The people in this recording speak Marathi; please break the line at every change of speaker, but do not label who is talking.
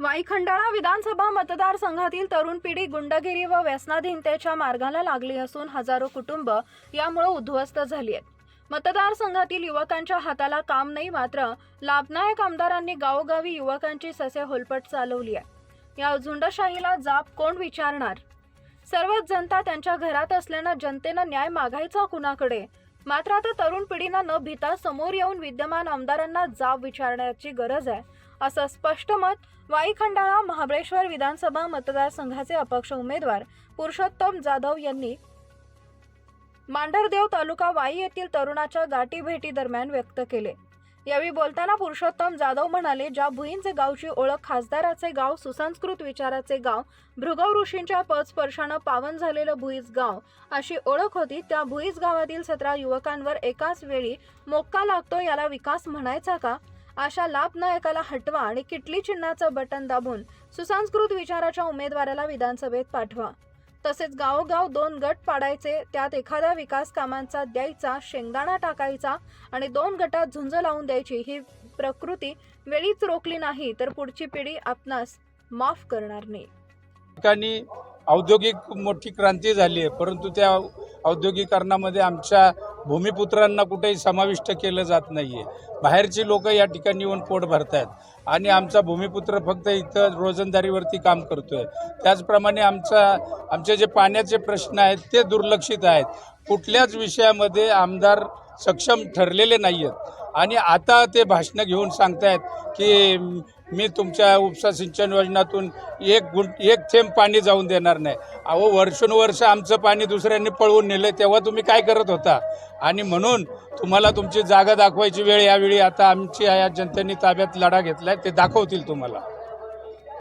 वाईखंडाळा विधानसभा मतदारसंघातील तरुण पिढी गुंडगिरी व व्यसनाधीनतेच्या मार्गाला लागली असून हजारो कुटुंब यामुळे उद्ध्वस्त झाली आहेत. मतदारसंघातील युवकांच्या हाताला काम नाही मात्र लाभनायक आमदारांनी गावोगावी युवकांची ससे होलपट चालवली आहे या झुंडशाहीला जाप कोण विचारणार? सर्वच जनता त्यांच्या घरात असल्यानं जनतेनं न्याय मागायचा कुणाकडे? मात्र आता तरुण पिढीनं न भीता समोर येऊन विद्यमान आमदारांना जाब विचारण्याची गरज आहे. असं स्पष्ट मत वाई खंडाळा महाबळेश्वर विधानसभा मतदारसंघाचे अपक्ष उमेदवार पुरुषोत्तम जाधव यांनी मांढरदेव तालुका वाई येथील तरुणाच्या गाठीभेटी दरम्यान व्यक्त केले. यावेळी बोलताना पुरुषोत्तम जाधव म्हणाले ज्या भुईंचे गावची ओळख खासदाराचे गाव सुसंस्कृत विचाराचे गाव भृगव ऋषींच्या पदस्पर्शानं पावन झालेलं भुईज गाव अशी ओळख होती त्या भुईज गावातील सतरा युवकांवर एकाच वेळी मोक्का लागतो याला विकास म्हणायचा का? अशा लाभनायकाला हटवा आणि किटली चिन्हाचं बटन दाबून सुसंस्कृत विचाराच्या उमेदवाराला विधानसभेत पाठवा. तसेच गावोगाव दोन गट पाडायचे त्यात एखाद्या विकास कामांचा द्यायचा शेंगदाणा टाकायचा आणि दोन गटात झुंज लावून द्यायची ही प्रकृती वेळीच रोखली नाही तर पुढची पिढी आपणास माफ करणार नाही.
ठिकाणी औद्योगिक मोठी क्रांती झाली आहे परंतु त्या औद्योगिकरणामध्ये आमच्या भूमिपुत्रांना कुठेही समाविष्ट केलं जात नाही आहे बाहेरची लोकं या ठिकाणी येऊन पोट भरत आहेत आणि आमचा भूमिपुत्र फक्त इथं रोजंदारीवरती काम करतोय. त्याचप्रमाणे आमचा आमचे जे पाण्याचे प्रश्न आहेत ते दुर्लक्षित आहेत. कुठल्याच विषयामध्ये आमदार सक्षम ठरलेले नाही आहेत आणि आता ते भाषणं घेऊन सांगतायत की मी तुमच्या उपसा सिंचन योजनातून एक गुंट एक थेंब पाणी जाऊन देणार नाही. अहो वर्षानुवर्ष आमचं पाणी दुसऱ्यांनी पळवून नेलं तेव्हा तुम्ही काय करत होता? आणि म्हणून तुम्हाला तुमची जागा दाखवायची वेळ यावेळी आता आमची या जनतेने ताब्यात लढा घेतला ते दाखवतील तुम्हाला.